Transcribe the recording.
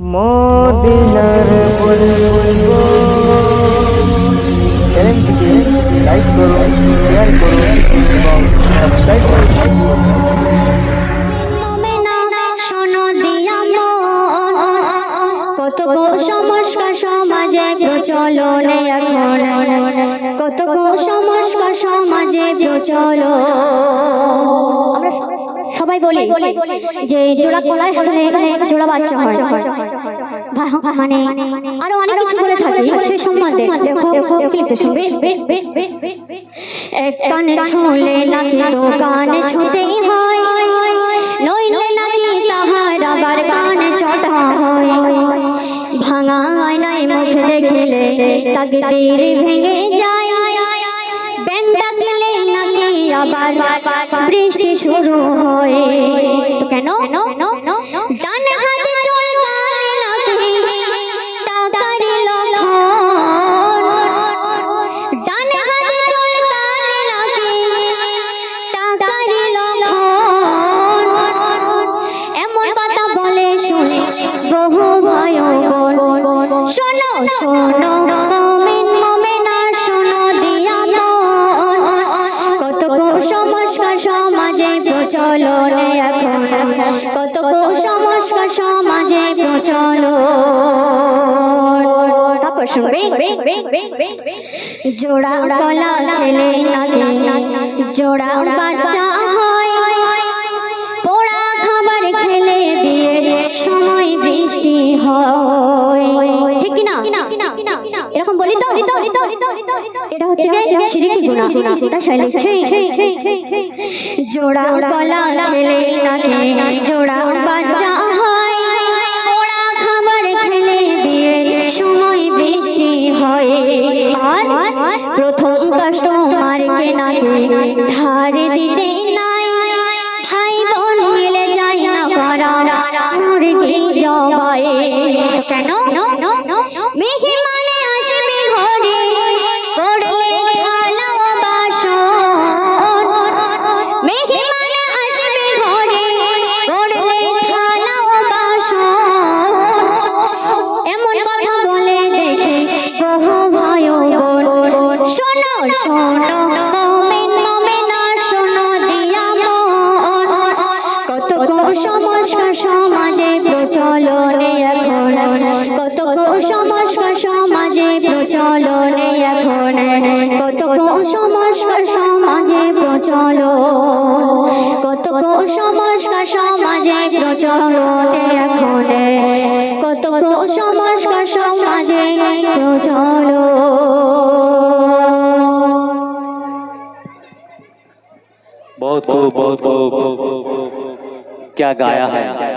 মদিনার বলব। চ্যানেলটিকে লাইক করুন শেয়ার করুন এবং সাবস্ক্রাইব করুন কুসংস্কার সমাজে প্রচলনে এখন। কত কুসংস্কার সমাজে প্রচল আমরা সবাই বলি যে জোড়া কলায় হলে জোড়া বাচ্চা হয় মানে আরও অনেক কিছু বলে থাকি সে সম্বন্ধে শুনবে এক কানে ছুঁলে নাকি তো কানে ছুঁতেই হয় নইলে নাকি তাহার আবার কানে চটা হয় ভাঙা আয়নায় মুখ দেখিলে তাকে তীর ভেঙে যায় আবার বৃষ্টি শুরু হয়। তো কেন? ডান হাতে টাকার লক্ষণ ডান হাতে টাকার লক্ষণ এমন কথা বলে শুনে বহু ভয় শোনো শোনো প্রচলনে এখন। কত কুসংস্কার সমাজে প্রচলন। জোড়া কলা খেলে নাকি জোড়া বাচ্চা হয়। পোড়া খাবার খেলে বিয়ের সময় বৃষ্টি হয়। ঠিক না এরকম বলি তো? এটা হচ্ছে সিরিকি গুণা। সবাই লিখছে জোড়া কলা খেলে নাকি? জোড়া বাচ্চা হয়। পোড়া খাবার খেলে বিয়ের সময় বৃষ্টি হয়। আর প্রথম কাস্টমারকে নাকি ধার দিতে নাই। ভাই বোন মিলে যায় না করা মুরগি জবাই কুসংস্কার সমাজে প্রচলনে এখন কত কুসংস্কার সমাজে প্রচলনে এখন কত কুসংস্কার সমাজে প্রচলন কত কুসংস্কার সমাজে প্রচলনে এখন কত কুসংস্কার সমাজে প্রচলন बहुत खूब बहुत खूब क्या गाया है?